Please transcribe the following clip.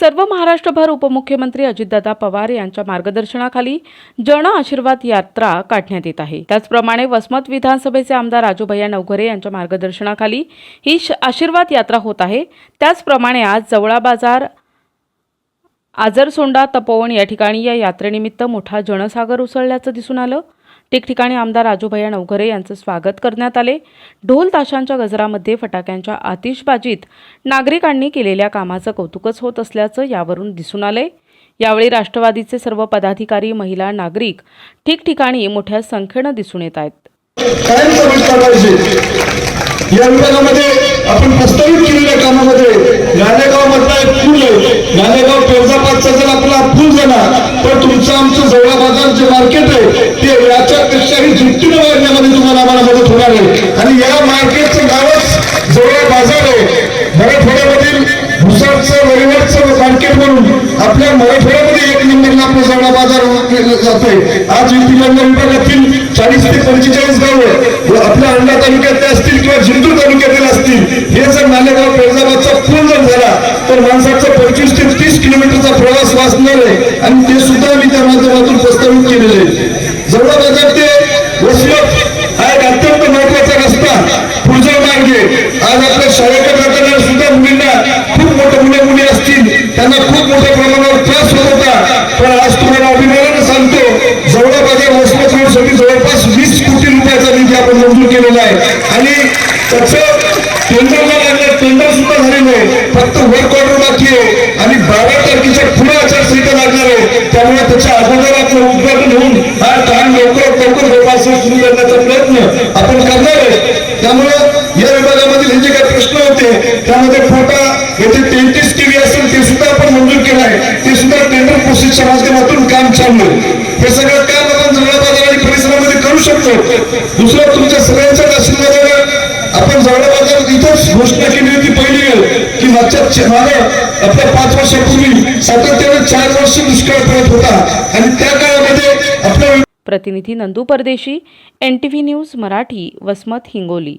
सर्व महाराष्ट्रभर उपमुख्यमंत्री अजितदादा पवार यांच्या मार्गदर्शनाखाली जन आशीर्वाद यात्रा काढण्यात येत आहे. त्याचप्रमाणे वसमत विधानसभेचे आमदार राजूभैया नवघरे यांच्या मार्गदर्शनाखाली ही श- आशीर्वाद यात्रा होत आहे. त्याचप्रमाणे आज जवळा बाजार आजरसोंडा तपोवन या ठिकाणी या यात्रेनिमित्त मोठा जनसागर उसळल्याचं दिसून आलं. ठिकठिकाणी आमदार राजूभैया नवघरे यांचं स्वागत करण्यात आले. ढोल ताशांच्या गजरामध्ये फटाक्यांच्या आतिषबाजीत नागरिकांनी केलेल्या कामाचं कौतुकच होत असल्याचं यावरून दिसून आले यावेळी राष्ट्रवादीचे सर्व पदाधिकारी महिला नागरिक ठिकठिकाणी मोठ्या संख्येनं दिसून येत आहेत. या विभागामध्ये आपण प्रस्तावित केलेल्या कामामध्ये गाणेगाव मधला एक पूल गाणेगाव पेरजापादचा जर आपला पूल झाला तर तुमचं आमचं जवळ बाजार जे मार्केट आहे ते याच्या याच्यापेक्षाही दुपटीनं वाढण्यामध्ये तुम्हाला आम्हाला मदत होणार आहे. आणि या मार्केटचं नावच जवळ बाजार आहे. मराठवाड्यामधील भुसारचं रविवारचं मार्केट म्हणून आपल्या मराठवाड्यामध्ये एक नंबरला आपला जवळ बाजार जातोय. आज विधिमंडळ विभागातील चाळीस ते पंचेचाळीस गावं आपल्या अंडा तालुक्यातले असतील किंवा जिंतूर तालुक्यातील असतील हे जर नालेगाव फैजाबादचा पूल जर झाला तर माणसाचा पंचवीस ते तीस किलोमीटरचा प्रवास वाचणार आहे. आणि ते सुद्धा आम्ही त्या माध्यमातून प्रस्तावित केलेले आहे. जवळ बाजार ते आज आपल्या शाळेकडे जाताना सुद्धा मुलींना खूप मोठ्या मुले मुली असतील त्यांना खूप मोठ्या प्रमाणावर त्रास होत होता. पण आज तुम्हाला अभिमानानं सांगतो जवळ बाजार वसमत जवळपास वीस कोटी रुपयाचा निधी आपण मंजूर केलेला आहे. आणि त्याचं टेंडरला लागलं टेंडर सुद्धा झालेलं आहे फक्त वर्क ऑर्डर बाकी आहे. आणि बारा तारखेच्या पुढे आचारसंहिता लागणार आहे. त्यामुळे त्याच्या अगोदर आपलं उद्घाटन होऊन हा काम लवकरात लवकर जोपासून सुरू करण्याचा प्रयत्न आपण करणार आहे. त्यामुळे या विभागामधील हे जे काही प्रश्न होते त्यामध्ये फोटा येथे तेहतीस टीव्ही असेल ते सुद्धा आपण मंजूर केलं आहे. ते सुद्धा टेंडर प्रोसेसच्या माध्यमातून काम चालू हे सगळं काम आपण जवळ बाजार आणि परिसरामध्ये करू शकतो. दुसरं तुमच्या सगळ्यांच्या आशीर्वादाने आपण जवळ बाजार इथंच घोषणा केली होती पहिली वेळ की मागच्या च- आपल्या पाच वर्षापूर्वी सातत्याने चार वर्ष दुष्काळ पडत होता. आणि त्या काळामध्ये आपल्या प्रतिनिधी Nandu Pardeshi N T V news Marathi Vasmat Hingoli.